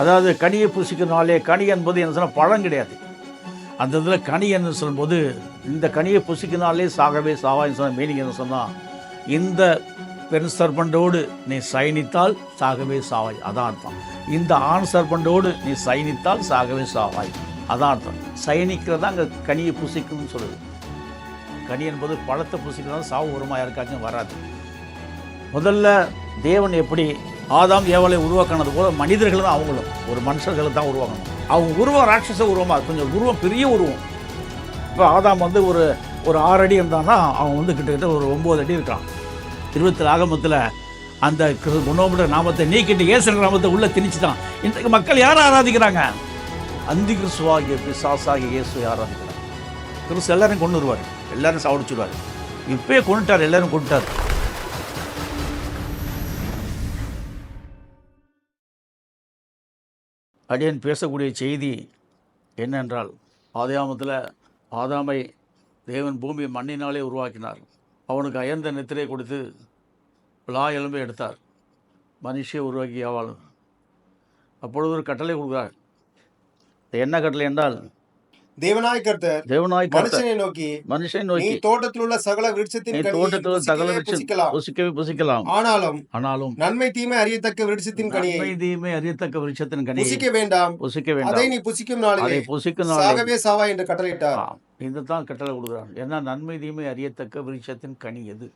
அதாவது கனியை புசிக்கிறனாலே கனி என்பது என்ன சொன்னால் பழம் கிடையாது. அந்த இதில் கனி என்று சொல்லும்போது இந்த கனியை புசிக்கிறனாலே சாகவே சாவான்னு சொன்ன மீனிங் என்ன சொன்னால் இந்த பெண் சர்பண்டோடு நீ சயனித்தால் சாகவே சாவாய். அதான் அர்த்தம். இந்த ஆண் சர்பண்டோடு நீ சயனித்தால் சாகவே சாவாய். அதான் அர்த்தம். சயனிக்கிறதா அங்கே கனியை புசிக்கணும்னு சொல்லுது. கனி என்பது பழத்தை புசிக்கிறதா சாவு உரமாக யாருக்காச்சும் வராது. முதல்ல தேவன் எப்படி ஆதாம் ஏவலை உருவாக்கினது போல மனிதர்கள் தான் அவங்களும். ஒரு மனுஷர்களை தான் உருவாக்கணும். அவங்க உருவம் ராட்சச உருவமாக கொஞ்சம் உருவம் பெரிய உருவம். இப்போ ஆதாம் வந்து ஒரு ஒரு ஆறு அடி இருந்தான்னா அவன் வந்து கிட்டத்தட்ட ஒரு ஒம்பது அடி இருக்கான். திருவத்தில் ஆகமத்தில் அந்த குணோபுட நாமத்தை நீக்கிட்டு இயேசு நாமத்தை உள்ளே திணிச்சுட்டான். இன்றைக்கு மக்கள் யார் ஆராதிக்கிறாங்க? அந்தி கிறிஸ்துவாகிய பிசாசாகிய இயேசு ஆராதிக்கிறாங்க. கிறிஸ்து எல்லாரும் கொண்டு வருவார் எல்லாரும் சாவடிச்சுடுவார் இப்பயே கொண்டுட்டார் எல்லாரும் கொண்டுட்டார் அடியன் பேசக்கூடிய செய்தி என்னென்றால் ஆதாமத்தில் ஆதாமை தேவன் பூமி மண்ணினாலே உருவாக்கினார். அவனுக்கு அயர்ந்த நித்திரை கொடுத்து விழா எலும்பை எடுத்தார். மனுஷியை உருவாக்கி ஆவாள். அப்பொழுது ஒரு கட்டளை கொடுக்குறார். என்ன கட்டளை என்றால் தேவனாய் கர்த்தர் தேவனாய் கர்த்தர். மனுஷனை நோக்கி மனுஷன் நீ நோக்கி தோட்டத்தில் உள்ள சகல விருட்சத்தின் விருட்சம் புசிக்கவே புசிக்கலாம் ஆனாலும் ஆனாலும் நன்மை தீமை அறியத்தக்க விருட்சத்தின் கனியை நன்மை தீமை அறியத்தக்க விருட்சத்தின் கனியை புசிக்க வேண்டாம். புசிக்க அதை நீ புசிக்கும் அதை நாளிலே புசிக்கும் நாளில். சாகவே சாவா என்று கட்டளையிட்டார். கட்டளை கொடுக்குறான் ஏன்னா நன்மை தீமை அறியத்தக்க விருட்சத்தின் கனி எது?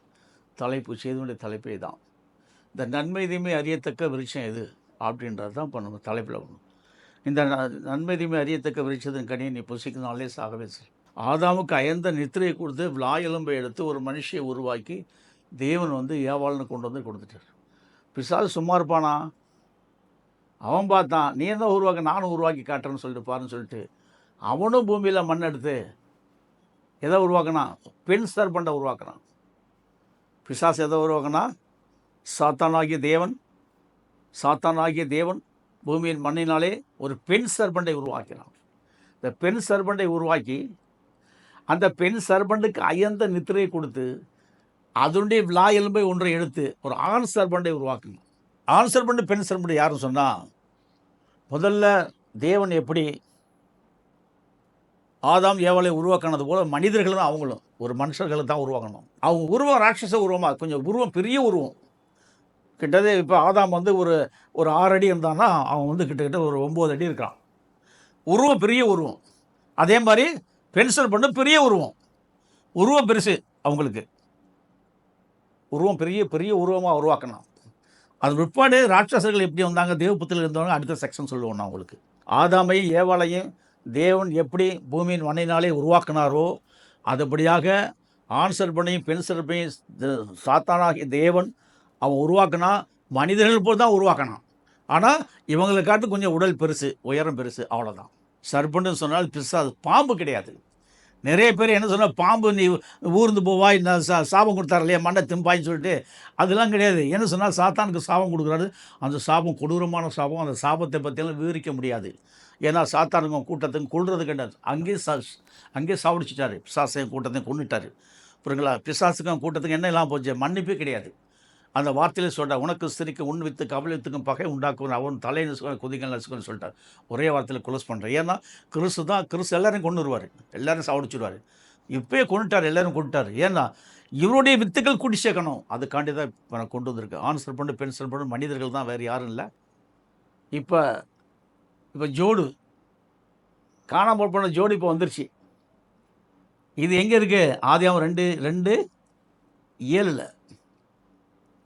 தலைப்பு செய்தியுடைய தலைப்பே தான். இந்த நன்மை தீமை அறியத்தக்க விருட்சம் எது? அப்படின்றது தான் இப்போ நம்ம தலைப்பில் ஒன்று இந்த ந- நன்மை தீமை அறியத்தக்க விரிச்சதன் கனியை நீ புசிக்கிறனாலே சாகவே செய். ஆதாமுக்கு அயர்ந்த நித்திரையை கொடுத்து விழா எலும்பை எடுத்து ஒரு மனுஷியை உருவாக்கி தேவன் வந்து ஏவாள்னு கொண்டு வந்து கொடுத்துட்டார். பிசாசு சும்மா இருப்பானா? அவன் பார்த்தான் நீ என்ன உருவாக்க நானும் உருவாக்கி காட்டுறேன்னு சொல்லிட்டு பாருன்னு சொல்லிட்டு அவனும் பூமியில் மண் எடுத்து எதை உருவாக்கினா? பெண் சர்பண்டை உருவாக்குறான். பிசாசு எதை உருவாக்கினா? சாத்தானாகிய தேவன் சாத்தானாகிய தேவன் பூமியின் மண்ணினாலே ஒரு பெண் சர்பண்டை உருவாக்கினான். இந்த பெண் சர்பண்டை உருவாக்கி அந்த பெண் சர்பண்டுக்கு அயந்த நித்திரையை கொடுத்து அதனுடைய விழா எலும்பை ஒன்றை எடுத்து ஒரு ஆண் சர்பண்டை உருவாக்கணும் ஆண் சர்பண்டு பெண் சர்பண்டு யாருன்னு சொன்னால் முதல்ல தேவன் எப்படி ஆதாம் ஏவலை உருவாக்கினது போல மனிதர்களும் அவங்களும் ஒரு மனுஷர்களை தான் உருவாக்கணும். அவங்க உருவம் ராட்சச உருவமாக கொஞ்சம் உருவம் பெரிய உருவம். கிட்டத்தட்ட இப்போ ஆதாம் வந்து ஒரு ஒரு ஆறு அடி இருந்தான்னா அவன் வந்து கிட்டத்தட்ட ஒரு ஒம்பது அடி இருக்கான். உருவம் பெரிய உருவம். அதே மாதிரி பென்சில் பண்ண பெரிய உருவம். உருவம் பெருசு அவங்களுக்கு. உருவம் பெரிய பெரிய உருவமாக உருவாக்கணும். அது பிற்பாடு ராட்சசர்கள் எப்படி வந்தாங்க தேவபுத்தில் இருந்தவங்க அடுத்த செக்ஷன் சொல்லுவோம் நான் உங்களுக்கு. ஆதாமையும் ஏவாளையும் தேவன் எப்படி பூமியின் மண்ணினாலே உருவாக்கினாரோ அதுபடியாக ஆண் சர்பனையும் பெண் சர்பனையும் சாத்தானாகிய தேவன் அவன் உருவாக்கினா மனிதர்கள் போல் தான் உருவாக்கினான் ஆனால் இவங்களை காட்டு கொஞ்சம் உடல் பெருசு உயரம் பெருசு அவ்வளோதான் சர்பன்னு சொன்னால் அது பாம்பு கிடையாது. நிறைய பேர் என்ன சொன்னால் பாம்பு நீ ஊர்ந்து போவாய் இந்த சா சாபம் கொடுத்தாரு இல்லையா மண்ணை திம்பாயின்னு சொல்லிட்டு. அதெல்லாம் கிடையாது. என்ன சொன்னால் சாத்தானுக்கு சாபம் கொடுக்குறாரு. அந்த சாபம் கொடூரமான சாபம் அந்த சாபத்தை பற்றியெல்லாம் விவரிக்க முடியாது. ஏன்னா சாத்தானுங்க கூட்டத்தையும் கொள்வது கிடையாது. அங்கேயே சா அங்கேயே சாவடிச்சிட்டாரு. பிசாசையும் கூட்டத்தையும் கொண்டுட்டாரு புரியுங்களா பிசாசுக்கும் கூட்டத்துக்கும் என்ன இல்லாமல் போச்சு? மன்னிப்பே கிடையாது. அந்த வார்த்தையிலே சொல்கிறார் உனக்கு ஸ்திரிக்கு உன் வித்து கபலித்துக்கும் பகை உண்டாக்கும் அவன் தலையை குதிகள் நசுக்கன்னு சொல்லிட்டார். ஒரே வார்த்தையில் குலஸ் பண்ணுறேன் ஏன்னா கிறிஸ்து தான் கிறிஸ்து எல்லாரையும் கொண்டு வருவார். எல்லாரும் சாவடிச்சிடுவார் இப்பயே கொண்டுட்டார் எல்லாரும் கொண்டுட்டார் ஏன்னா இவருடைய வித்துக்கள் கூட்டி சேர்க்கணும். அதுக்காண்டி தான் இப்போ நான் கொண்டு வந்திருக்கு ஆண் சிறப்பண்டு பெண் சிறப்பண்டு மனிதர்கள் தான் வேறு யாரும் இல்லை. இப்போ இப்போ ஜோடு காணாமல் போன ஜோடி இப்போ வந்துருச்சு. இது எங்கே இருக்குது ஆதியாவும் ரெண்டு ரெண்டு ஏழில்.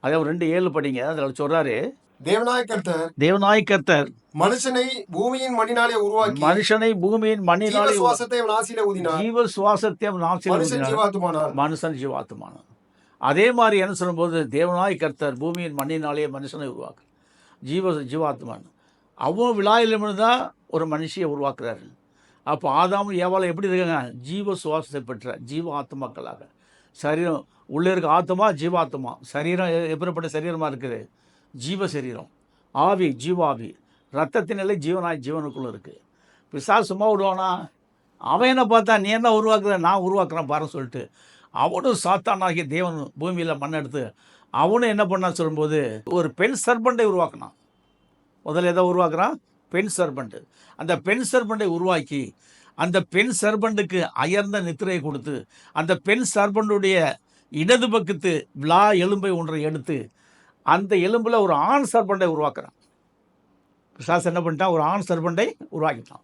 அதாவது ரெண்டு ஏழு படிங்க அதில் சொல்கிறாரு தேவனாய் கர்த்தர் தேவநாய் கர்த்தர் மனுஷனை பூமியின் மண்ணினாலே உருவாக்கி மனுஷனை பூமியின் மண்ணினாலே சுவாசத்தை அவன் ஆசியில ஊதினார். ஜீவ சுவாசத்தை நாசில் மனுஷன் ஊதினார். ஜீவாத்துமானார் மனுஷன் ஜீவாத்மான அதே மாதிரி என்ன சொல்லும்போது தேவனாய் கர்த்தர் பூமியின் மண்ணினாலே மனுஷனை உருவாக்கு ஜீவ ஜீவாத்மான். அவன் விழாயிலிருந்து தான் ஒரு மனுஷியை உருவாக்குறாரு. அப்போ ஆதாமும் ஏவாளும் எப்படி இருக்காங்க? ஜீவ சுவாசத்தை பெற்ற ஜீவ ஆத்மாக்களாக சரீரம் உள்ளே இருக்க ஆத்மா ஜீவாத்மா சரீரம் எப்படிப்பட்ட சரீரமாக இருக்குது? ஜீவ சரீரம் ஆவி ஜீவாவி. ரத்தத்தினிலே ஜீவனாய் ஜீவனுக்குள்ளே இருக்குது பிசாசு சும்மா விடுவானா? அவன் என்ன பார்த்தா நீ என்ன உருவாக்குற? நான் உருவாக்குறேன் பாருன்னு சொல்லிட்டு. அவனும் சாத்தானாகிய தேவன் பூமியில் மண்ணெடுத்து அவனும் என்ன பண்ணான்னு சொல்லும்போது ஒரு பெண் சர்பண்டை உருவாக்கினான். முதல்ல எதை உருவாக்குறான்? பெண் சர்பண்டு. அந்த பெண் சர்பண்டை உருவாக்கி அந்த பெண் சர்பண்டுக்கு அயர்ந்த நித்திரையை கொடுத்து அந்த பெண் சர்பண்டுடைய இடது பக்கத்து விழா எலும்பை ஒன்றை எடுத்து அந்த எலும்பில் ஒரு ஆண் சர்பண்டை உருவாக்குறான். பிசாசு என்ன பண்ணிட்டான்? ஒரு ஆண் சர்பண்டை உருவாக்கிட்டான்.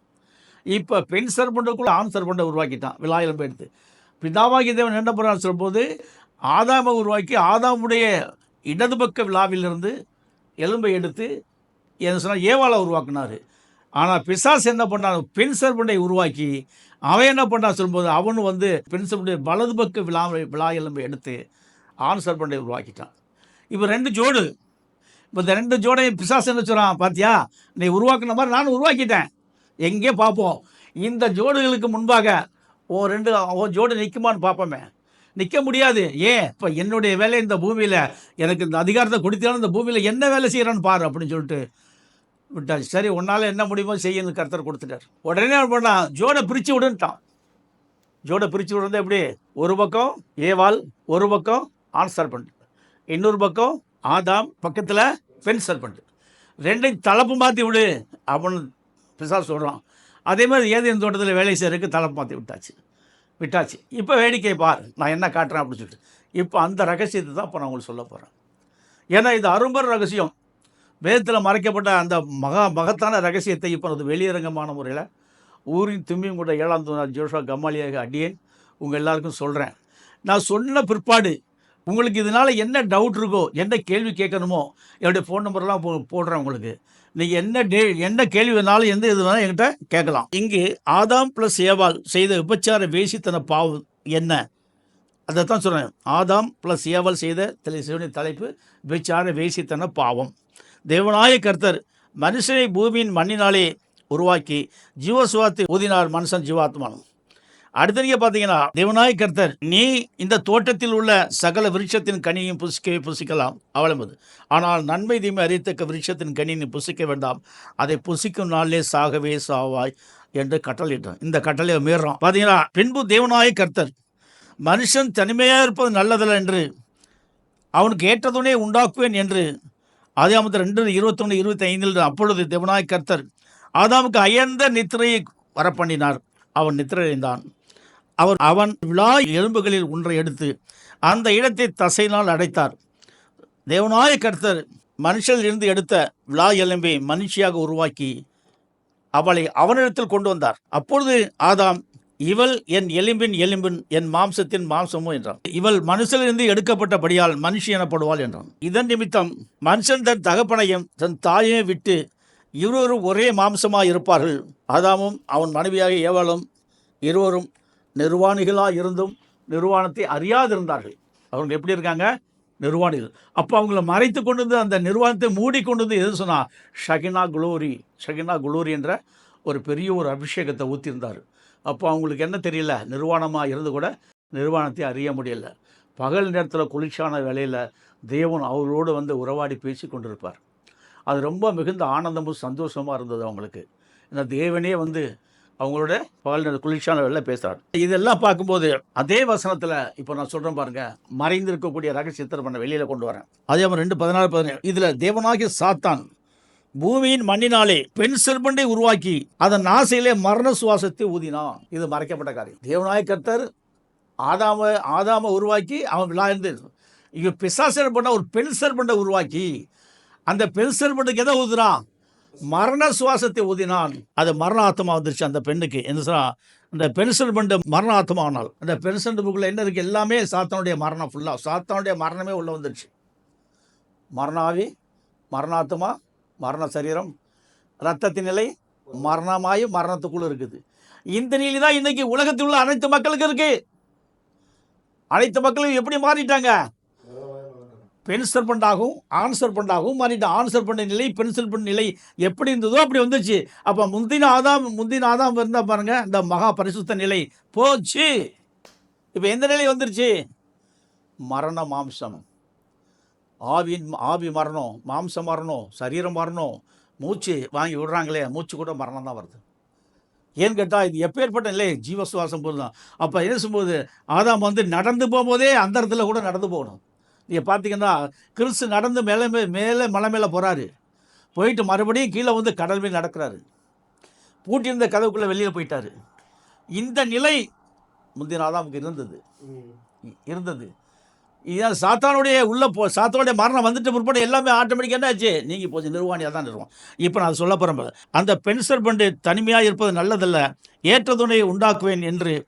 இப்போ பெண் சர்பண்டுக்குள்ள ஆண் சர்பண்டை உருவாக்கிட்டான் விழா எலும்பை எடுத்து. பிதாவாகி தேவன் என்ன பண்ணுறான்னு சொல்லும்போது ஆதாமை உருவாக்கி ஆதாமுடைய இடது பக்க விழாவிலிருந்து எலும்பை எடுத்து என்ன சொன்னால் ஏவாளை உருவாக்குனார். ஆனால் பிசாஸ் என்ன பண்ணான் பெண் சர்பண்டை உருவாக்கி அவன் என்ன பண்ணான் சொல்லும்போது அவனும் வந்து பெண் வலது பக்க விழா விழா எலும்பை எடுத்து ஆண் சர்பண்டை உருவாக்கிட்டான். இப்போ ரெண்டு ஜோடு. இப்போ இந்த ரெண்டு ஜோடையும் பிசாசு என்ன சொல்கிறான் பார்த்தியா நீ உருவாக்குன மாதிரி நானும் உருவாக்கிட்டேன். எங்கே பார்ப்போம் இந்த ஜோடுகளுக்கு முன்பாக ஓ ரெண்டு ஓ ஜோடு நிற்குமான்னு பார்ப்போமே நிற்க முடியாது. ஏன்? இப்போ என்னுடைய வேலை இந்த பூமியில் எனக்கு இந்த அதிகாரத்தை கொடுத்தாலும் இந்த பூமியில் என்ன வேலை செய்கிறான்னு பாரு அப்படின்னு சொல்லிட்டு விட்டாச்சு. சரி உன்னால் என்ன முடியுமோ செய்யணும் கருத்தர் கொடுத்துட்டார். உடனே என்ன பண்ணான். ஜோடை பிரித்து விடுன்ட்டான். ஜோடை பிரித்து விடுறது எப்படி? ஒரு பக்கம் ஏவால் ஒரு பக்கம் ஆண் சர்பண்ட். இன்னொரு பக்கம் ஆதாம் பக்கத்தில் பெண் சர்பண்ட். ரெண்டையும் தலைப்பு மாற்றி விடு அப்படின்னு பிசா சொல்கிறான் அதே மாதிரி ஏதேன் தோட்டத்தில் வேலை செய்யறதுக்கு தலைப்பு மாற்றி விட்டாச்சு. விட்டாச்சு. இப்போ வேடிக்கை பார். நான் என்ன காட்டுறேன் அப்படின்னு சொல்லிட்டு. இப்போ அந்த ரகசியத்தை தான் இப்போ நான் உங்களுக்கு சொல்ல போகிறேன் ஏன்னா இது அரும்பர் ரகசியம். வேதத்தில் மறைக்கப்பட்ட அந்த மகா மகத்தான ரகசியத்தை இப்போ அது வெளியரங்கமான முறையில் ஊரின் தும்பியும் கூட ஏழாம் தூணார் ஜோஷா கம்மாலியாக அடியேன். உங்கள் எல்லாருக்கும் சொல்கிறேன் நான் சொன்ன பிற்பாடு உங்களுக்கு இதனால் என்ன டவுட் இருக்கோ என்ன கேள்வி கேட்கணுமோ என்னுடைய ஃபோன் நம்பர்லாம் போ போடுறேன் உங்களுக்கு. நீங்கள் என்ன டே என்ன கேள்வி வேணாலும் எந்த இது வேணாலும் என்கிட்ட கேட்கலாம். இங்கு ஆதாம் ப்ளஸ் ஏவால் செய்த விபச்சார வேசித்தன பாவம் என்ன? அதை தான் சொல்கிறேன் ஆதாம் ப்ளஸ் ஏவால் செய்த தலை தலைப்பு விபச்சார வேசித்தன பாவம். தேவனாய கர்த்தர் மனுஷனை பூமியின் மண்ணினாலே உருவாக்கி ஜீவசுவாத்தை ஊதினார் மனுஷன் ஜீவாத்மானம் அடுத்த நீங்கள் பார்த்தீங்கன்னா தேவனாய கர்த்தர் நீ இந்த தோட்டத்தில் உள்ள சகல விருட்சத்தின் கனியையும் புசிக்கவே புசிக்கலாம் அவ்வளவு ஆனால் நன்மை தீமை அறியத்தக்க விருட்சத்தின் கனி நீ புசிக்க வேண்டாம் அதை புசிக்கும் நாளிலே சாகவே சாவாய் என்று கட்டளையிட்டான் இந்த கட்டளையை மீறுறான். பார்த்தீங்கன்னா பின்பு தேவனாய கர்த்தர் மனுஷன் தனிமையாக இருப்பது நல்லதல்ல என்று அவனுக்கு ஏற்றதுனே உண்டாக்குவேன் என்று ஆதியாமத்து ரெண்டு இருபத்தொன்று இருபத்தி ஐந்தில் அப்பொழுது தேவனாய கர்த்தர் ஆதாமுக்கு அயர்ந்த நித்திரையை வரப்பண்ணினார். அவன் நித்திரையடைந்தான். அவர் அவன் விழா எலும்புகளில் ஒன்றை எடுத்து அந்த இடத்தை தசையினால் அடைத்தார். தேவனாய கர்த்தர் மனுஷனிலிருந்து எடுத்த விழா எலும்பை மனுஷியாக உருவாக்கி அவளை அவனிடத்தில் கொண்டு வந்தார். அப்பொழுது ஆதாம் இவள் என் எலும்பின் எலும்பின் என் மாம்சத்தின் மாம்சமோ என்றான். இவள் மனுஷனிலிருந்து எடுக்கப்பட்டபடியால் மனுஷி எனப்படுவாள் என்றான். இதன் நிமித்தம் மனுஷன் தன் தகப்பனையும் தன் தாயையும் விட்டு இருவரும் ஒரே மாம்சமாக இருப்பார்கள். ஆதாமும் அவன் மனைவியாக ஏவாளும் இருவரும் நிர்வாணிகளாக இருந்தும் நிர்வாணத்தை அறியாதிருந்தார்கள். அவங்க எப்படி இருக்காங்க? நிர்வாணிகள். அப்போ அவங்கள மறைத்து கொண்டு வந்து அந்த நிர்வாணத்தை மூடி கொண்டு வந்து எது சொன்னால் ஷகினா குளோரி ஷகினா குளோரி என்ற ஒரு பெரிய ஒரு அபிஷேகத்தை ஊற்றிருந்தார் அப்போ அவங்களுக்கு என்ன தெரியல? நிர்வாணமாக இருந்து கூட நிர்வாணத்தை அறிய முடியல. பகல் நேரத்தில் குளிர்ச்சியான வேலையில் தேவன் அவரோடு வந்து உறவாடி பேசி கொண்டிருப்பார். அது ரொம்ப மிகுந்த ஆனந்தமும் சந்தோஷமாக இருந்தது அவங்களுக்கு. இந்த தேவனே வந்து அவங்களோட பகல் நேர குளிர்ச்சியான வேலை பேசுகிறார் இதெல்லாம் பார்க்கும்போது அதே வசனத்தில் இப்போ நான் சொல்கிறேன் பாருங்கள் மறைந்திருக்கக்கூடிய ரகசியத்தை பண்ண வெளியில் கொண்டு வரேன். அதே மாதிரி ரெண்டு பதினாலு பதினேழு. இதில் தேவனாகிய சாத்தான் பூமியின் மண்ணினாலே பெண் செல்பண்டை உருவாக்கி அதன் நாசையிலே மரண சுவாசத்தை ஊதினான். இது மறைக்கப்பட்ட காரியம். தேவநாய கர்த்தர் ஆதாம ஆதாம உருவாக்கி அவன் விழாந்து இங்கே பிசாசர் பண்ண ஒரு பெண் செல்பண்டை உருவாக்கி அந்த பெண் செல்பண்டுக்கு எதை ஊதுறான் மரண சுவாசத்தை ஊதினான். அது மரண ஆத்மா வந்துருச்சு அந்த பெண்ணுக்கு. என்ன சொன்னால் அந்த பென்சில் பண்டு மரண ஆத்மா ஆனால் அந்த பென்சில் புக்கில் என்ன இருக்குது எல்லாமே சாத்தானுடைய மரணம் ஃபுல்லாக சாத்தானுடைய மரணமே உள்ளே வந்துருச்சு. மரணாவி மரணாத்மா மரண சரீரம் ரத்தத்தின் நிலை மரணமாயி மரணத்துக்குள்ளே இருக்குது. இந்த நிலை தான் இன்றைக்கி உலகத்தில் உள்ள அனைத்து மக்களுக்கு இருக்குது அனைத்து மக்களும் எப்படி மாறிட்டாங்க? பெண் சர்பண்டாகவும் ஆண் சர்பண்டாகவும் மாறிட்டான் ஆண் சர்பண்ட நிலை பெண் சர்பண்ட் நிலை எப்படி இருந்ததோ அப்படி வந்துச்சு. அப்போ முந்தின ஆதாம் முந்தின ஆதாம் இருந்தால் பாருங்கள் இந்த மகா பரிசுத்த நிலை போச்சு. இப்போ எந்த நிலை வந்துருச்சு? மரண மாம்சம். ஆவியின் ஆவி மரணம் மாம்சம் மரணம் சரீரம் மரணம் மூச்சு வாங்கி விடுறாங்களே மூச்சு கூட மரணம் தான் வருது. ஏன்னு கேட்டால் இது எப்பேற்பட்ட நிலை? ஜீவசுவாசம் போது தான் அப்போ என்ன செய்யும்போது ஆதாம் வந்து நடந்து போகும்போதே அந்த இடத்துல கூட நடந்து போகணும். நீங்கள் பார்த்தீங்கன்னா கிறிஸ்து நடந்து மேலே மேலே மலை மேலே போகிறாரு போயிட்டு மறுபடியும் கீழே வந்து கடல் மீது நடக்கிறாரு. பூட்டியிருந்த கதவுக்குள்ளே வெளியில் போயிட்டாரு. இந்த நிலை முந்தின ஆதாமுக்கு இருந்தது. இருந்தது. இதான் சாத்தானுடைய உள்ள போ சாத்தானுடைய மரணம் வந்துட்டு பிற்பாடு எல்லாமே ஆட்டோமேட்டிக்காக என்ன ஆச்சு? நீங்கள் போச்சு நிர்வாணியாக தான் நிறுவோம் இப்போ நான் சொல்ல போகிறேன் அந்த பென்சர் பண்டு தனிமையாக இருப்பது நல்லதல்ல. ஏற்ற துணையை உண்டாக்குவேன் என்று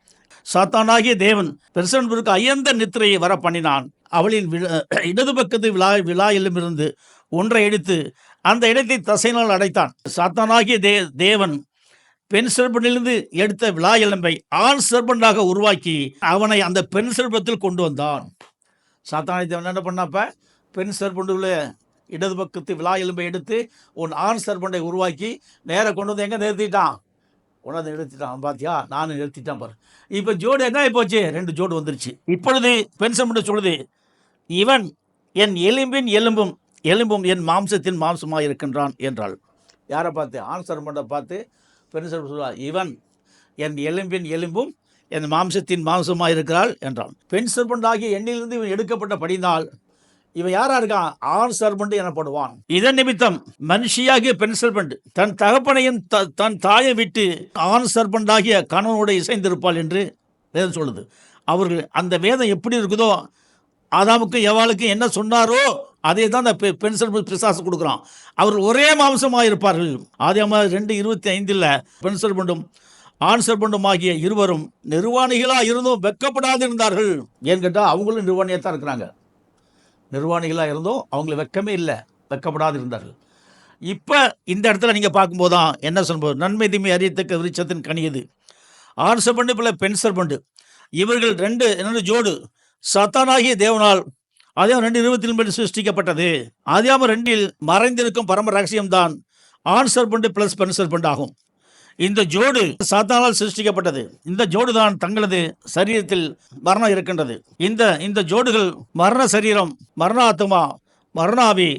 சாத்தானாகிய தேவன் பெருசன்பருக்கு அயந்த நித்திரையை வர பண்ணினான். அவளின் விழ- இடது பக்கத்து விழா விழா இருந்து ஒன்றை எடுத்து அந்த இடத்தை தசையினால் அடைத்தான். சாத்தானாகிய தே தேவன் பெண் சிறப்பிலிருந்து எடுத்த விழா எலும்பை ஆண் சிறப்பண்டாக உருவாக்கி அவனை அந்த பெண் சிறப்பத்தில் கொண்டு வந்தான். சாத்தானை தேவன் என்ன பண்ணாப்ப பெண் சர்பண்டுகளை இடது பக்கத்து விழா எலும்பை எடுத்து உன் ஆண் சர்பண்டை உருவாக்கி நேராக கொண்டு வந்து எங்கே நிறுத்திட்டான்? கொண்டாந்து நிறுத்திட்டான். பாத்தியா? நானும் நிறுத்திட்டான் பாரு. இப்போ ஜோடு என்ன ஆகிப்போச்சு போச்சு? ரெண்டு ஜோடு வந்துருச்சு. இப்பொழுது பெண் சர்பண்டை சொல்லுது இவன் என் எலும்பின் எலும்பும் எலும்பும் என் மாம்சத்தின் மாம்சமாக இருக்கின்றான் என்றாள். யாரை பார்த்து? ஆண் சர்பண்டை பார்த்து பெண் சர்பண்டை சொல்லுவா இவன் என் எலும்பின் எலும்பும் என் மாம்சத்தின் மாம்சமாக இருக்கிறாள் என்றான். பெண் சர்பண்டாகிய எண்ணிலிருந்து இவன் எடுக்கப்பட்ட படிந்தால் இவன் யாரா இருக்கான் ஆண் சர்பண்டு எனப்படுவான். இதன் நிமித்தம் மனுஷியாகிய பெண் சர்பண்ட் தன் தகப்பனையும் த- தன் தாயை விட்டு ஆண் சர்பண்டாகிய கணவனோடு இசைந்திருப்பாள் என்று வேதம் சொல்லுது. அவர்கள் அந்த வேதம் எப்படி இருக்குதோ ஆதாமுக்கும் எவாளுக்கும் என்ன சொன்னாரோ அதே தான் அந்த பெ- பெண் சர்ப பிசாசு கொடுக்குறான். அவர்கள் ஒரே மாம்சமாக இருப்பார்கள் ஆதியாம ரெண்டு இருபத்தி ஐந்தில் பெண் சர்பண்டும் ஆன்சர் பண்ணும் ஆகிய இருவரும் நிர்வாணிகளாக இருந்தும் வெக்கப்படாது இருந்தார்கள் ஏன்னு கேட்டால் அவங்களும் நிர்வாணியாக தான் இருக்கிறாங்க. நிர்வாணிகளாக இருந்தும் அவங்கள வெக்கமே இல்லை வெக்கப்படாது இருந்தார்கள் இப்போ இந்த இடத்துல நீங்கள் பார்க்கும்போது தான் என்ன சொல்லும்போது நன்மை தீமை அறியத்தக்க விருட்சத்தின் கனியது ஆண் சர்பண்டு பிள்ளை பெண் சர்பண்டு இவர்கள் ரெண்டு என்னென்ன ஜோடு. சத்தானாகிய தேவனால் அதே ரெண்டு இருபத்தி ரெண்டு சிருஷ்டிக்கப்பட்டது. ஆதியாமம் ரெண்டில் மறைந்திருக்கும் பரம ரகசியம்தான். ஆண் சர்பண்டு ப்ளஸ் பெண் சர்பண்டு ஆகும் இந்த ஜோடு சாத்தானால் சிருஷ்டிக்கப்பட்டது. இந்த ஜோடு தான் தங்களது சரீரத்தில் மரணம் இருக்கின்றது. இந்த இந்த ஜோடுகள் மரண சரீரம் மரண ஆத்மா மரணாவி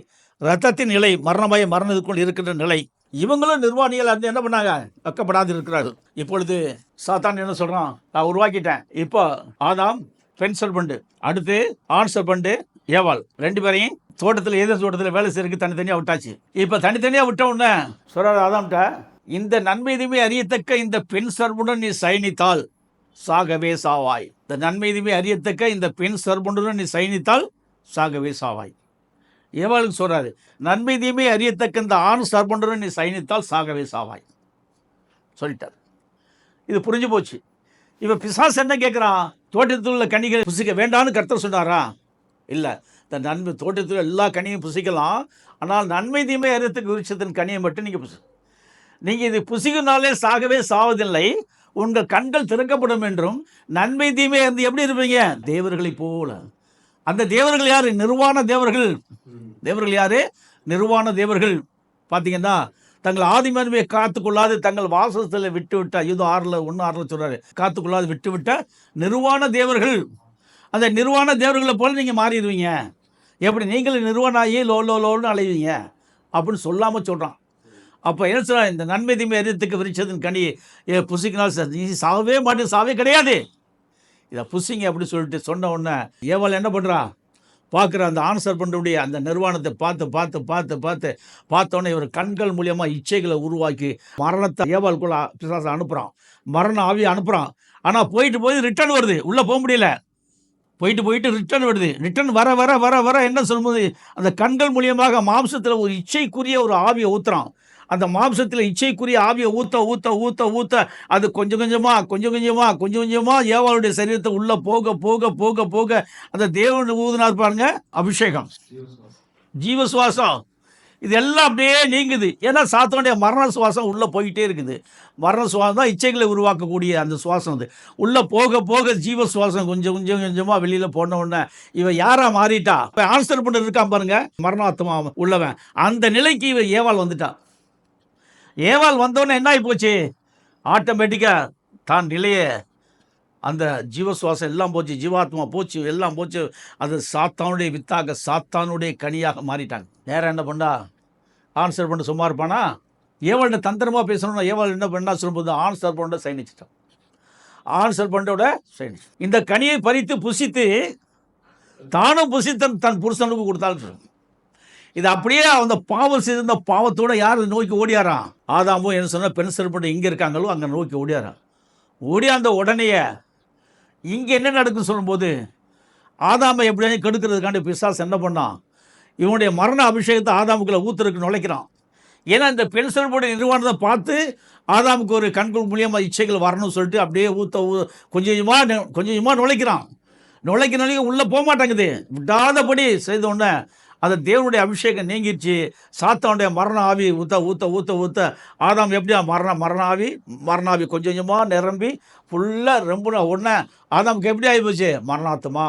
ரத்தத்தின் நிலை மரணமய மரணத்துக்குள் இருக்கின்ற நிலை. இவங்களும் நிர்வாணிகள் வந்து என்ன பண்ணாங்க? வெக்கப்படாது இருக்கிறார்கள் இப்பொழுது சாத்தான் என்ன சொல்றான்? நான் உருவாக்கிட்டேன். இப்போ ஆதாம் பெண் சர்பண்டு அடுத்து ஆண் சர்பண்டு ஏவாள். ரெண்டு பேரையும் தோட்டத்தில் ஏதோ தோட்டத்தில் வேலை செய்யறதுக்கு தனித்தனியாக விட்டாச்சு. இப்போ தனித்தனியாக விட்ட உடனே சொல்கிறார் ஆதாம்கிட்ட இந்த நன்மைதுமே அறியத்தக்க இந்த பெண் சர்புடன் நீ சயனித்தால் சாகவே சாவாய். இந்த நன்மைதுமே அறியத்தக்க இந்த பெண் சர்புடன் நீ சயனித்தால் சாகவே சாவாய். ஏவாளுக்கு சொல்கிறாரு நன்மை தீமை அறியத்தக்க இந்த ஆண் சர்புடன் நீ சயனித்தால் சாகவே சாவாய். சொல்லிட்டார். இது புரிஞ்சு போச்சு. இப்போ பிசாஸ் என்ன கேட்குறான் தோட்டத்தில் உள்ள கனிகளை புசிக்க வேண்டான்னு கர்த்தர் சொன்னாரா? இல்லை. இந்த நன்மை தோட்டத்தில் எல்லா கனியும் புசிக்கலாம். ஆனால் நன்மை தீமை அறியத்துக்கு விருட்சத்தின் கனியை மட்டும் நீங்கள் புசி நீங்கள் இது புசிக்குனாலே சாகவே சாவதில்லை. உங்கள் கண்கள் திறக்கப்படும் என்றும் நன்மை தீமை இருந்து எப்படி இருப்பீங்க? தேவர்களைப் போல. அந்த தேவர்கள் யார்? நிர்வாண தேவர்கள். தேவர்கள் யார்? நிர்வாண தேவர்கள். பார்த்தீங்கன்னா தங்கள் ஆதிமன்மையை காத்துக்கொள்ளாது தங்கள் வாசத்தில் விட்டு விட்ட ஐயோ ஆறில் ஒன்று ஆறில் சொல்கிறாரு காத்துக்கொள்ளாது விட்டு விட்ட நிர்வாண தேவர்கள். அந்த நிர்வாண தேவர்களை போல நீங்கள் மாறிடுவீங்க. எப்படி? நீங்களும் நிர்வாணாகி லோ லோ லோன்னு அலைவீங்க. அப்படின்னு சொல்லாமல் சொல்கிறான் அப்போ என்ன சொல்ல இந்த நன்மை தீமை அறியத்துக்கு விரிச்சதின் கனி ஏ புசிக்கினால் சார். நீ சாவே மாட்டேன் சாவே கிடையாது. இதை புசிங்க அப்படின்னு சொல்லிட்டு சொன்ன உடனே ஏவாள் என்ன பண்ணுறா பார்க்குற அந்த ஆன்சர் சர்பண்டுடைய அந்த நிர்வாணத்தை பார்த்து பார்த்து பார்த்து பார்த்து பார்த்தோன்னே இவர் கண்கள் மூலியமாக இச்சைகளை உருவாக்கி மரணத்தை ஏவாளுக்குள்ள பிசாசை அனுப்புகிறான் மரண ஆவியை அனுப்புகிறான் ஆனால் போயிட்டு போய் ரிட்டர்ன் வருது. உள்ளே போக முடியல. போயிட்டு போயிட்டு ரிட்டர்ன் வருது. ரிட்டர்ன் வர வர வர வர என்ன சொல்லும்போது அந்த கண்கள் மூலியமாக மாம்சத்தில் ஒரு இச்சைக்குரிய ஒரு ஆவியை ஊற்றுறான் அந்த மாம்சத்தில் இச்சைக்குரிய ஆவியை ஊத்த ஊத்த ஊத்த ஊத்த அது கொஞ்சம் கொஞ்சமாக கொஞ்சம் கொஞ்சமாக கொஞ்சம் கொஞ்சமாக ஏவாளுடைய சரீரத்தை உள்ளே போக போக போக போக அந்த தேவனுடைய ஊதுனார் பாருங்க அபிஷேகம். ஜீவ சுவாசம் இது எல்லாம் அப்படியே நீங்குது. ஏன்னா சாத்தனுடைய மரண சுவாசம் உள்ளே போயிட்டே இருக்குது. மரண சுவாசம் தான் இச்சைகளை உருவாக்கக்கூடிய அந்த சுவாசம் அது. உள்ளே போக போக ஜீவ சுவாசம் கொஞ்சம் கொஞ்சம் கொஞ்சமாக வெளியில் போன உடனே இவன் யாராக மாறிட்டா? இப்போ ஆன்சர் பண்ண இருக்கான் பாருங்க. மரணாத்மா உள்ளவன். அந்த நிலைக்கு இவன் ஏவாள் வந்துட்டா. ஏவாள் வந்தோடனே என்ன ஆகி போச்சு ஆட்டோமேட்டிக்காக தான் நிலையை அந்த ஜீவசுவாசம் எல்லாம் போச்சு ஜீவாத்மா போச்சு எல்லாம் போச்சு. அது சாத்தானுடைய வித்தாக சாத்தானுடைய கனியாக மாறிட்டாங்க. நேரம் என்ன பண்ணா? ஆன்சர் பண்ண சும்மா இருப்பானா? ஏவாள்கிட்ட தந்திரமாக பேசணும்னா ஏவாள் என்ன பண்ணா சொல்லும்போது ஆன்சர் பண்ண சைனிச்சிட்டான் ஆன்சர் பண்ணோட சைனிச்சு இந்த கனியை பறித்து புசித்து தானும் புசித்தன் தன் புருஷனுக்கு கொடுத்தாலும் இது அப்படியே அந்த பாவம் செய்திருந்த பாவத்தோட யார் நோக்கி ஓடியாராம் ஆதாமும் என்ன சொன்னால் பெண் சிறப்பட்டு இங்கே இருக்காங்களோ அங்கே நோக்கி ஓடியாராம் ஓடியாந்த உடனேயே இங்கே என்ன நடக்குன்னு சொல்லும்போது ஆதாமை எப்படியாவது கெடுக்கிறதுக்காண்டி பிசாஸ் என்ன பண்ணான் இவனுடைய மரண அபிஷேகத்தை ஆதாமுக்குள்ள ஊத்துறதுக்கு நுழைக்கிறான். ஏன்னா இந்த பெண் சிறப்புடைய நிர்வாணத்தை பார்த்து ஆதாமுக்கு ஒரு கண்கள் மூலியமாக இச்சைகள் வரணும்னு சொல்லிட்டு அப்படியே ஊத்த ஊ கொஞ்சம் கொஞ்சமாக கொஞ்சம் கொஞ்சமாக நுழைக்கிறான். நுழைக்க நுழைக்க உள்ளே போக மாட்டேங்குது. விடாதபடி செய்த உடனே அந்த தேவனுடைய அபிஷேகம் நீங்கிடுச்சு சாத்தானுடைய மரண ஆவி ஊத்த ஊத்த ஊத்த ஊத்த. ஆதாம் எப்படியா? மரண மரண ஆவி மரண ஆவி கொஞ்சம் கொஞ்சமாக நிரம்பி ஃபுல்லாக ரொம்ப உடனே ஆதாமுக்கு எப்படி ஆகி போச்சு? மரணாத்துமா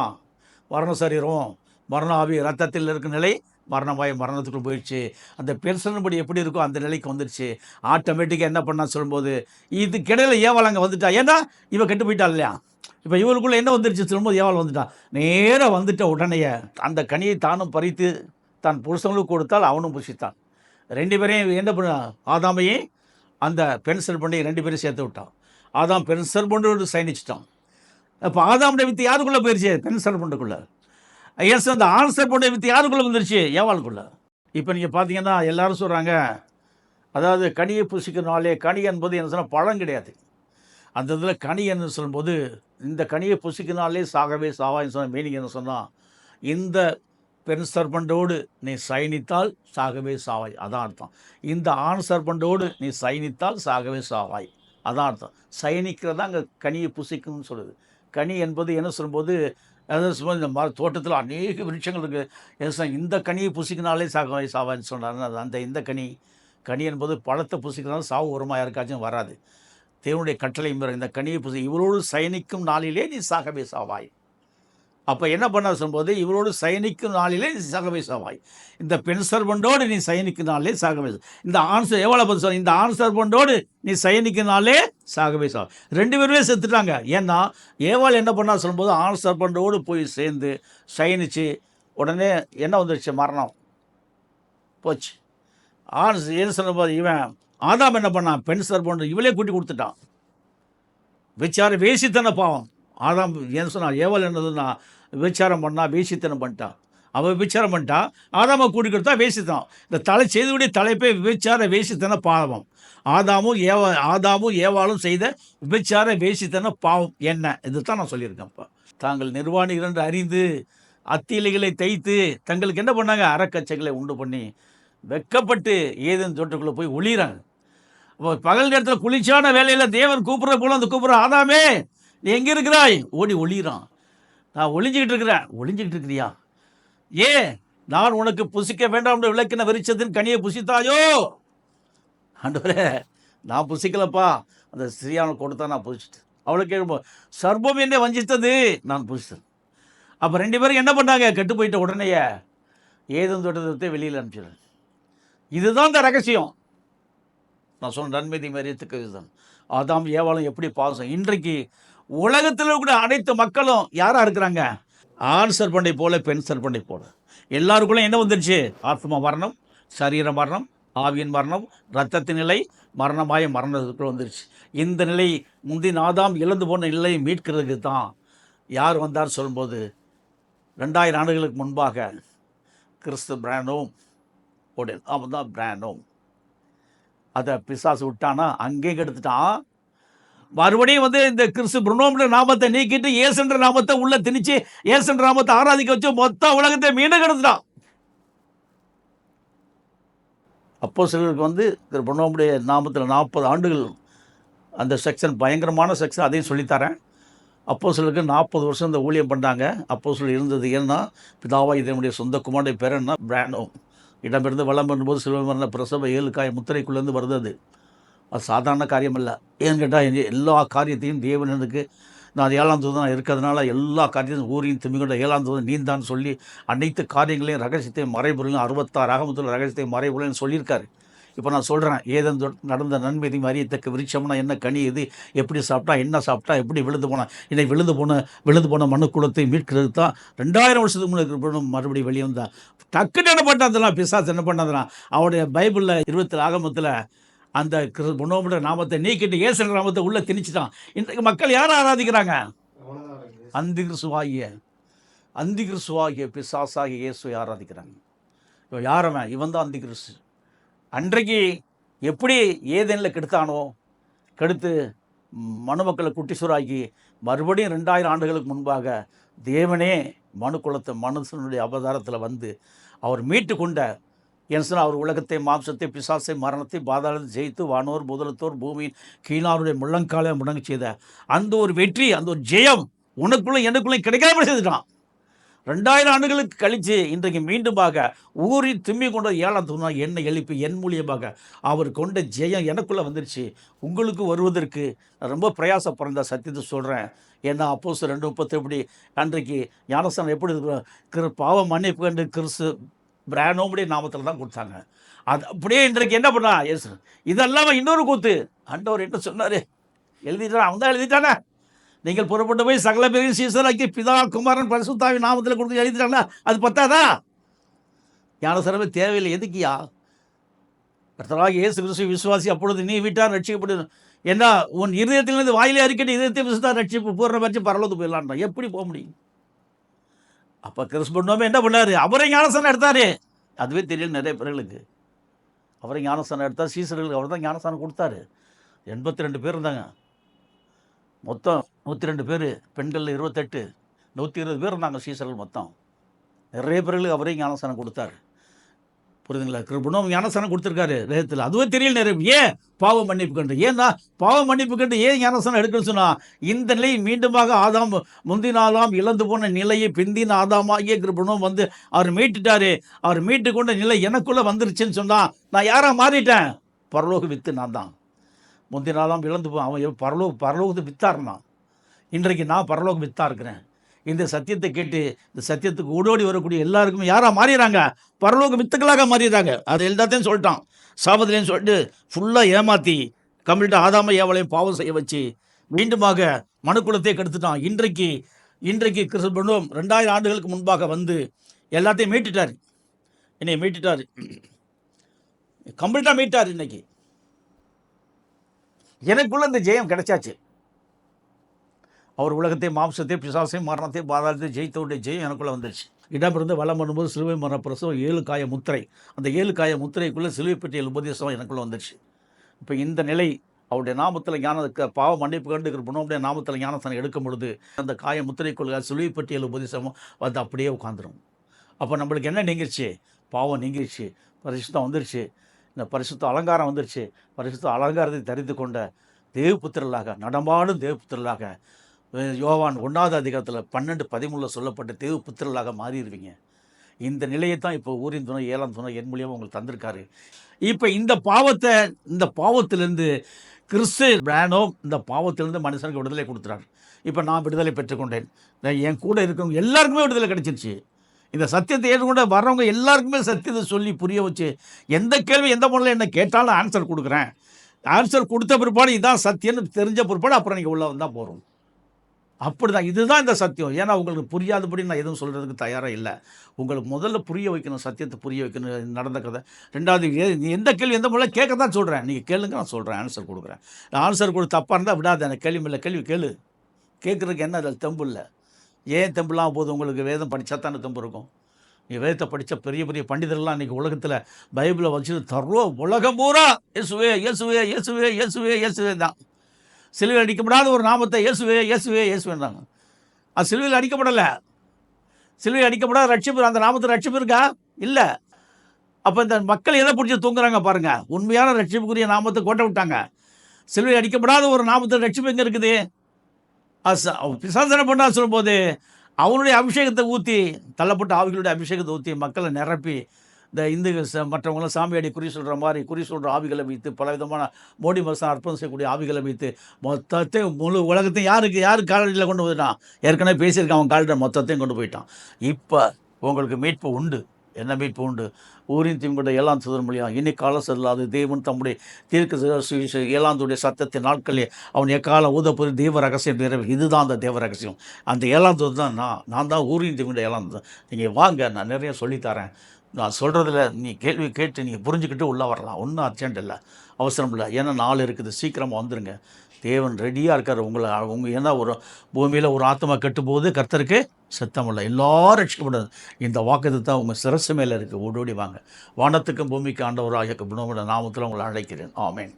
மரண சரீரம் மரண ஆவி ரத்தத்தில் இருக்கும் நிலை மரணமாய் மரணத்துக்குள்ள போயிடுச்சு. அந்த பெருசன்படி எப்படி இருக்கோ அந்த நிலைக்கு வந்துடுச்சு. ஆட்டோமேட்டிக்காக என்ன பண்ணா சொல்லும்போது இதுக்கிடையில் ஏவாள் அங்கே வந்துட்டா? ஏன்னா இவன் கெட்டு போயிட்டா இல்லையா? இப்போ இவருக்குள்ளே என்ன வந்துருச்சு சொல்லும்போது ஏவாள் வந்துட்டான் நேராக வந்துட்ட உடனேயே அந்த கனியை தானும் பறித்து தான் புருஷங்களுக்கு கொடுத்தால் அவனும் புஷித்தான் ரெண்டு பேரையும் என்ன பண்ண ஆதாமையும் அந்த பென்சல் பண்ணி ரெண்டு பேரும் சேர்த்து விட்டான். ஆதாம் பென்சல் செல்பண்டோடு சயனிச்சிட்டான் இப்போ ஆதாமுடைய வித்து யாருக்குள்ளே போயிடுச்சு பென்சல் செல்பண்டுக்குள்ளே எஸ் அந்த ஆன்சர் செல்பண்டை வித்து யாருக்குள்ளே வந்துருச்சு? ஏவாளுக்குள்ளே. இப்போ நீங்கள் பார்த்தீங்கன்னா எல்லாரும் சொல்கிறாங்க அதாவது கனியை புசிக்கிறனாலே கனி என்பது என்ன சொன்னால் பழம் கிடையாது. அந்த இதில் கனி என்று சொல்லும்போது இந்த கனியை புசிக்கிறனாலே சாகவே சாவான்னு சொன்ன மீனிங் என்ன சொன்னால் இந்த பெண் சர்பண்டோடு நீ சயனித்தால் சாகவே சாவாய். அதான் அர்த்தம். இந்த ஆண் சர்பண்டோடு நீ சயனித்தால் சாகவே சாவாய். அதான் அர்த்தம். சயனிக்கிறதா அங்கே கனியை புசிக்கும்னு சொல்லுது. கனி என்பது என்ன சொல்லும்போது அதாவது சும்மா இந்த மர தோட்டத்தில் அநேக விருட்சங்கள் இருக்குது இந்த கனியை புசிக்கினாலே சாகவாய் சாவான்னு சொன்னார் அந்த இந்த கனி கனி என்பது பழத்தை புசிக்கிறதால சாவு உரமாக யாருக்காச்சும் வராது. தேவனுடைய கட்டளை இந்த கனியை புசி இவரோடு சயனிக்கும் நாளிலே நீ சாகவே சாவாய். அப்போ என்ன பண்ண சொல்லும்போது இவரோடு சயனிக்கும் நாளிலே நீ இந்த பெண் சர்பண்டோடு நீ சயனிக்கும் நாளிலே சாகவே இந்த ஆன்சர் எவ்வளோ பதில் சொல்ல இந்த ஆண் சர்பண்டோடு நீ சயனிக்கும் நாளே சாகவே ரெண்டு பேருமே செத்துட்டாங்க. ஏன்னா ஏவாள் என்ன பண்ணா சொல்லும்போது ஆண் சர்பண்டோடு போய் சேர்ந்து சயனிச்சு உடனே என்ன வந்துருச்சு? மரணம். போச்சு. ஆண் என்ன சொல்லும்போது இவன் ஆதாம் என்ன பண்ணான்? பெண் சர்பண்டு இவளே கூட்டி கொடுத்துட்டான். விச்சார தானே பாவம். ஆதாம் ஏன் சொன்னால் ஏவல் என்னதுன்னா விபச்சாரம் பண்ணா வேசித்தனம் பண்ணிட்டான் அவள் விபச்சாரம் பண்ணிட்டான் ஆதாமை கூட்டிக்கிட்டு தான் வேசித்தனம். இந்த தலை செய்தியுடைய தலைப்பே விபச்சார வேசித்தன பாவம். ஆதாமும் ஏவ ஆதாமும் ஏவாளும் செய்த விபச்சார வேசித்தன பாவம் என்ன? இதுதான் நான் சொல்லியிருக்கேன்ப்பா. தாங்கள் நிர்வாணிகள் என்று அறிந்து அத்திலைகளை தைத்து தங்களுக்கு என்ன பண்ணாங்க? அறக்கச்சைகளை உண்டு பண்ணி வெக்கப்பட்டு ஏதேன் தோட்டத்துக்குள்ளே போய் ஒளிகிறாங்க அப்போ பகல் நேரத்தில் குளிர்ச்சியான வேலையில் தேவன் கூப்பிட்ற போல அந்த கூப்பிட்ற ஆதாமே நீ எங்கே இருக்கிறாய்? ஓடி ஒளிகிறான் நான் ஒளிஞ்சிக்கிட்டு இருக்கிறேன். ஒளிஞ்சிக்கிட்டு இருக்கிறியா? ஏ நான் உனக்கு புசிக்க வேண்டாம் என்று விளக்கின வெறிச்சத்தின் கனியை புசித்தாயோ? ஆண்டவரே நான் புசிக்கலப்பா. அந்த ஸ்ரீயான கொடுத்தா நான் புசிச்சிட்டேன். அவளுக்கு கேட்கும்போது சர்வம் என்னை வஞ்சித்தது? நான் புசித்தேன். அப்போ ரெண்டு பேரும் என்ன பண்ணாங்க? கெட்டு போயிட்ட உடனேயே ஏதும் தொட்டத்தை வெளியில் அனுப்பிச்சிடுறேன் இதுதான் இந்த ரகசியம். நான் சொன்ன நன்மைதி மரியத்துக்கு இதுதான். அதாம் ஏவாளும் எப்படி பாசம்? இன்றைக்கு உலகத்தில் கூட அனைத்து மக்களும் யாராக இருக்கிறாங்க? ஆண் சர்பண்டை போல பெண் சர்பண்டை போல. எல்லாருக்குள்ள என்ன வந்துருச்சு? ஆத்மா மரணம் சரீர மரணம் ஆவியின் மரணம் இரத்தத்தின் நிலை மரணமாய மரணத்துக்குள்ள வந்துருச்சு. இந்த நிலை முந்தின ஆதாம் இழந்து போன நிலையை மீட்கிறதுக்கு தான் யார் வந்தார் சொல்லும்போது ரெண்டாயிரம் ஆண்டுகளுக்கு முன்பாக கிறிஸ்து பிரானோம் உடல் அவன் தான் பிரானோம். அதை பிசாசு விட்டானா? அங்கேயும் கெடுத்துட்டான். மறுபடியும் வந்து இந்த கிறிஸ்து பிரணோம்ன்ற நாமத்தை நீக்கிட்டு ஏசுன்ற நாமத்தை உள்ள திணிச்சு ஏசுன்ற நாமத்தை ஆராதிக்க வச்சு மொத்த உலகத்தை மீண்டும் கெடுத்துட்டான். அப்போ சிலருக்கு வந்து திரு பிரணோமுடைய நாமத்தில் நாற்பது ஆண்டுகள் அந்த செக்ஷன் பயங்கரமான செக்ஷன் அதையும் சொல்லித்தரேன். அப்போ சிலருக்கு நாற்பது வருஷம் இந்த ஊழியம் பண்ணாங்க. அப்போ சிலர் இருந்தது ஏன்னா பிதாவா இதனுடைய சொந்த குமாருடைய பேர் என்ன? பிராண்டோ இடமிருந்து வளம் பண்ணும்போது சிலுவை பிரசவ ஏழுக்காய் முத்திரைக்குள்ளேருந்து வருது அது சாதாரண காரியம் இல்லை ஏன்னு கேட்டால் எல்லா காரியத்தையும் தேவனனுக்கு நான் ஏழாம் தூதன் இருக்கிறதுனால எல்லா காரியத்தையும் ஊரையும் திமிங்கொண்ட ஏழாம் தூதன் நீந்தான் சொல்லி அனைத்து காரியங்களையும் ரகசியத்தையும் மறைபொருளையும் அறுபத்தாறு அகமத்தில் ரகசியத்தையும் மறைபொருளையும் சொல்லியிருக்காரு. இப்போ நான் சொல்கிறேன் ஏதன் நடந்த நன்மைதி அறியத்தக்க விருட்சம்னா என்ன கனி இது எப்படி சாப்பிட்டா என்ன சாப்பிட்டா எப்படி விழுந்து போனால் இன்னை விழுந்து போன விழுந்து போன மனுக்குளத்தை மீட்கிறது தான் ரெண்டாயிரம் வருஷத்துக்கு முன்னாடி மறுபடியும் வெளியே வந்தான் டக்குன்னு என்ன பண்ணாதெல்லாம் பிசாஸ் என்ன பண்ணாதெல்லாம் அவருடைய பைபிளில் இருபத்தி ஆகமத்தில் அந்த குணோமுட நாமத்தை நீக்கிட்டு இயேசு நாமத்தை உள்ளே திணிச்சுட்டான். இன்றைக்கு மக்கள் யாரை ஆராதிக்கிறாங்க? அந்தி கிறிஸ்துவாகிய அந்தி கிறிஸ்துவாகிய பிசாசாகிய இயேசுவை ஆராதிக்கிறாங்க. இப்போ யாரவன் இவன் தான் அந்தி கிறிஸ்து. அன்றைக்கு எப்படி ஏதேனில் கெடுத்தானோ கெடுத்து ம், மனுமக்களை குட்டிசுராக்கி மறுபடியும் ரெண்டாயிரம் ஆண்டுகளுக்கு முன்பாக தேவனே மனு குலத்தை மனுஷனுடைய அவதாரத்தில் வந்து அவர் மீட்டு கொண்ட என்ன சொன்னால் அவர் உலகத்தை மாம்சத்தை பிசாசை மரணத்தை பாதாளத்தை ஜெயித்து வானோர் முதலத்தோர் பூமியின் கீழாருடைய முள்ளங்காலை முடங்க செய்த அந்த ஒரு வெற்றி அந்த ஒரு ஜெயம் உனக்குள்ளே எனக்குள்ளே கிடைக்காம செய்துட்டான் ரெண்டாயிரம் ஆண்டுகளுக்கு கழித்து இன்றைக்கு மீண்டுமாக ஊறி திரும்பி கொண்ட ஏழாம் தூணா என்னை எழுப்பி என் மூலியமாக அவர் கொண்ட ஜெயம் எனக்குள்ளே வந்துருச்சு. உங்களுக்கு வருவதற்கு நான் ரொம்ப பிரயாசப்படுற சத்தியத்தை சொல்கிறேன் ஏன்னா அப்போ ரெண்டு முப்பத்தி எப்படி அன்றைக்கு ஞானஸ்தானம் எப்படி இருக்கு? கிரு மன்னிப்பு கண்டு கிறிஸ்து பிரானோமுடைய நாமத்தில் தான் கொடுத்தாங்க. அது அப்படியே இன்றைக்கு என்ன பண்ணா? எஸ் இதெல்லாம் இன்னொரு கூத்து. ஆண்டவர் என்ன சொன்னார்? எழுதிட்டான் அவன் தான் எழுதிட்டானே? நீங்கள் புறப்பட்டு போய் சகல பேரையும் சீசராக்கி பிதா குமாரன் பரிசுத்தாவி நாமத்தில் கொடுத்து எழுதிட்டாங்களா அது பத்தாதா? ஞானசரமே தேவையில்லை. எதுக்கியா? கர்த்தராக இயேசு கிறிஸ்து விசுவாசி அப்பொழுது நீ விட்டார் ரட்சிக்கப்படு. என்ன உன் இருதயத்திலிருந்து வாயிலே அறிக்கை இதயத்தை விசுத்தா ரட்சிப்பு பூர்ண பட்சம் பரலோது போயிடலான்றான் எப்படி போக முடியும்? அப்போ கிறிஸ்து பண்ணோமே என்ன பண்ணாரு? அவரை ஞானசனம் எடுத்தாரு. அதுவே தெரியல நிறைய பேர்களுக்கு அவரை ஞானஸ்தானம் எடுத்தார் சீசர்களுக்கு அவர் தான் ஞானஸ்தானம் கொடுத்தாரு. எண்பத்தி ரெண்டு பேர் இருந்தாங்க. மொத்தம் நூற்றி ரெண்டு பேர் பெண்களில் இருபத்தெட்டு நூற்றி இருபது பேர் இருந்தாங்க சீசர்கள் மொத்தம். நிறைய பேர்களுக்கு அவரே ஞானஸ்தானம் கொடுத்தாரு. புரியுதுங்களா? கிருபணம் ஞானசனம் கொடுத்துருக்காரு ரேகத்தில் அதுவே தெரியல நேரம். ஏன் பாவம் மன்னிப்பு கண்டு ஏன்னா பாவம் மன்னிப்பு கண்டு ஏன் ஞானசனம் எடுக்கணும்னு சொன்னால் இந்த நிலையை மீண்டுமாக ஆதாம் முந்தின ஆதாம் இழந்து போன நிலையை பிந்தின ஆதாமாகிய கிருபணம் வந்து அவர் மீட்டுட்டாரு. அவர் மீட்டு கொண்ட நிலை எனக்குள்ளே வந்துருச்சுன்னு சொன்னால் நான் யாராக மாறிட்டேன்? பரலோக வித்து நான் தான். முந்தின ஆதாம் இழந்து போ அவன் பரலோக பரலோகத்தை வித்தா இன்றைக்கு நான் பரலோக வித்தாக இருக்கிறேன். இந்த சத்தியத்தை கேட்டு இந்த சத்தியத்துக்கு ஓடோடி வரக்கூடிய எல்லாருக்குமே யாராக மாறிடுறாங்க? பரலோக வித்துக்களாக மாறிடுறாங்க. அது எல்லாத்தையும் சொல்லிட்டான். சாபத்திலையும் சொல்லிட்டு ஃபுல்லாக ஏமாற்றி கம்ப்ளீட்டாக ஆதாம ஏவலையும் பாவம் செய்ய வச்சு மீண்டுமாக மனுக்குலத்தை கெடுத்துட்டான். இன்றைக்கு இன்றைக்கு கிறிஸ்துவனும் ரெண்டாயிரம் ஆண்டுகளுக்கு முன்பாக வந்து எல்லாத்தையும் மீட்டுட்டார். என்னை மீட்டுட்டார். கம்ப்ளீட்டாக மீட்டார் இன்னைக்கு. எனக்குள்ள இந்த ஜெயம் கிடைச்சாச்சு. அவர் உலகத்தை மாம்சத்தை பிசாசை மரணத்தை பாதாளத்தை ஜெயித்தவுடைய ஜெயம் எனக்குள்ளே வந்துருச்சு. இடமிருந்து வளம் வரும்போது சிலுவை மரண பிரசவம் ஏழு காய முத்திரை. அந்த ஏழு காய முத்திரைக்குள்ளே சிலுவை பற்றிய உபதேசம் எனக்குள்ளே வந்துருச்சு. இப்போ இந்த நிலை அவருடைய நாமத்தில் ஞான பாவ மன்னிப்பு கண்டு குணமுடைய நாமத்தில் ஞானத்தனை எடுக்கும் பொழுது அந்த காய முத்திரைக்குள்ள சிலுவை பற்றியல் உபதேசமும் வந்து அப்படியே உட்காந்துரும் அப்போ நம்மளுக்கு என்ன நீங்கிருச்சு? பாவம் நீங்கிருச்சு. பரிசுத்தம் வந்துருச்சு. இந்த பரிசுத்த அலங்காரம் வந்துருச்சு. பரிசுத்த அலங்காரத்தை தரித்து கொண்ட தேவபுத்திரலாக நடமாடும் தேவபுத்திரலாக அஹ் யோவான் ஒன்றாவது அதிகாரத்தில் பன்னெண்டு பதிமூணில் சொல்லப்பட்ட தேவபுத்திரலாக மாறிடுவீங்க. இந்த நிலையை தான் இப்போ ஊரின் துணை ஏழாம் துணை என் மூலியமாக உங்களுக்கு தந்திருக்காரு. இப்போ இந்த பாவத்தை இந்த பாவத்திலேருந்து கிறிஸ்து பிரானோ இந்த பாவத்திலேருந்து மனுஷனுக்கு விடுதலை கொடுத்துறாரு. இப்போ நான் விடுதலை பெற்றுக்கொண்டேன். என் கூட இருக்கவங்க எல்லாருக்குமே விடுதலை கிடைச்சிருச்சு. இந்த சத்தியத்தை ஏற்றுக்கொண்ட வர்றவங்க எல்லாருக்குமே சத்தியத்தை சொல்லி புரிய வச்சு எந்த கேள்வி எந்த முறையில் என்ன கேட்டாலும் ஆன்சர் கொடுக்குறேன். ஆன்சர் கொடுத்த பிற்பாடு இதான் சத்தியம்னு தெரிஞ்ச பிற்பாடு அப்புறம் நீங்கள் உள்ளே வந்தால் போகிறோம் அப்படிதான். இதுதான் இந்த சத்தியம். ஏன்னா உங்களுக்கு புரியாதபடி நான் எதுவும் சொல்கிறதுக்கு தயாராக இல்லை. உங்களுக்கு முதல்ல புரிய வைக்கணும் சத்தியத்தை புரிய வைக்கணும் நடந்த கதை. ரெண்டாவது நீ எந்த கேள்வி எந்த முறையில் கேட்க தான் சொல்கிறேன் நீங்கள் கேளுங்க நான் சொல்கிறேன் ஆன்சர் கொடுக்குறேன். நான் ஆன்சர் கொடு தப்பாக இருந்தால் விடாது எனக்கு கேள்வி இல்லை கேள்வி கேளு. கேட்குறதுக்கு என்ன அதில் தெம்பு இல்லை. ஏன் தெம்புலாம் போது உங்களுக்கு வேதம் படித்தா தானே தெம்பு இருக்கும். நீ வேதத்தை படித்த பெரிய பெரிய பண்டிதர்லாம் இன்றைக்கி உலகத்தில் பைபிளை வச்சு தர்றோ உலகம் பூரா. இயேசுவே இயேசுவே இயேசுவே இயேசுவே இயேசுவே தான். சிலுவையில் அடிக்கப்படாத ஒரு நாமத்தை இயேசுவே இயேசுவே இயேசுவேன்றாங்க அது சிலுவையில் அடிக்கப்படலை. சிலுவையில் அடிக்கப்படாத ரட்சிப்பு அந்த நாமத்தில் ரட்சிப்பு இருக்கா? இல்லை. அப்போ இந்த மக்கள் எதை பிடிச்சி தூங்குறாங்க பாருங்கள் உண்மையான ரட்சிப்புக்குரிய நாமத்தை கோட்டை விட்டாங்க. சிலுவையில் அடிக்கப்படாத ஒரு நாமத்தில் ரட்சிப்பு எங்கே இருக்குது? அது பிசாசனை பண்ணா சொல்லும்போது அவனுடைய அபிஷேகத்தை ஊற்றி தள்ளப்பட்ட ஆவிகளுடைய அபிஷேகத்தை ஊற்றி மக்களை நிரப்பி இந்த இந்து மற்றவங்களாம் சாமியாடி குறி சொல்கிற மாதிரி குறி சொல்கிற ஆவிகளை வைத்து பல விதமான மோடி மசம் அர்ப்பணம் செய்யக்கூடிய ஆவிகளை வைத்து மொத்தத்தையும் முழு உலகத்தையும் யாருக்கு யார் காலடியில் கொண்டு போயிட்டான்? ஏற்கனவே பேசியிருக்கான் அவன் காலடியில் மொத்தத்தையும் கொண்டு போயிட்டான். இப்போ உங்களுக்கு மீட்பு உண்டு. என்ன மீட்பு உண்டு? ஊரின் தீங்குடைய ஏழாம் சுதர் மொழியாக இனி காலம் செல்லாது. தேவன் தம்முடைய தீர்க்க ஏழாந்துடைய சத்தத்தின் நாட்களே அவன் எக்கால ஊதப்பொரு தேவ ரகசியம் நிறைவு இதுதான் அந்த தேவ ரகசியம். அந்த ஏழாந்தது தான் நான் நான் தான் ஊரின் தீங்குடைய ஏழாந்தது நீங்கள் வாங்க நான் நிறைய சொல்லித்தரேன் நான் சொல்கிறதில் நீ கேள்வி கேட்டு நீங்கள் புரிஞ்சுக்கிட்டு உள்ளே வரலாம். ஒன்றும் அர்ஜென்ட் இல்லை. அவசரம் இல்லை. ஏன்னா நாள் இருக்குது. சீக்கிரமாக வந்துடுங்க தேவன் ரெடியாக இருக்கார். உங்களை உங்கள் ஏன்னா ஒரு பூமியில் ஒரு ஆத்மா கட்டும்போது போகுது சத்தம் சத்தமில்ல எல்லாரும் ரட்சிக்கப்படாது. இந்த வாக்குது தான் உங்கள் சிரசு மேலே இருக்குது ஓடோடி வாங்க. வானத்துக்கும் பூமிக்கு ஆண்டவராக நாமத்தில் உங்களை அழைக்கிறேன். ஆமேன்.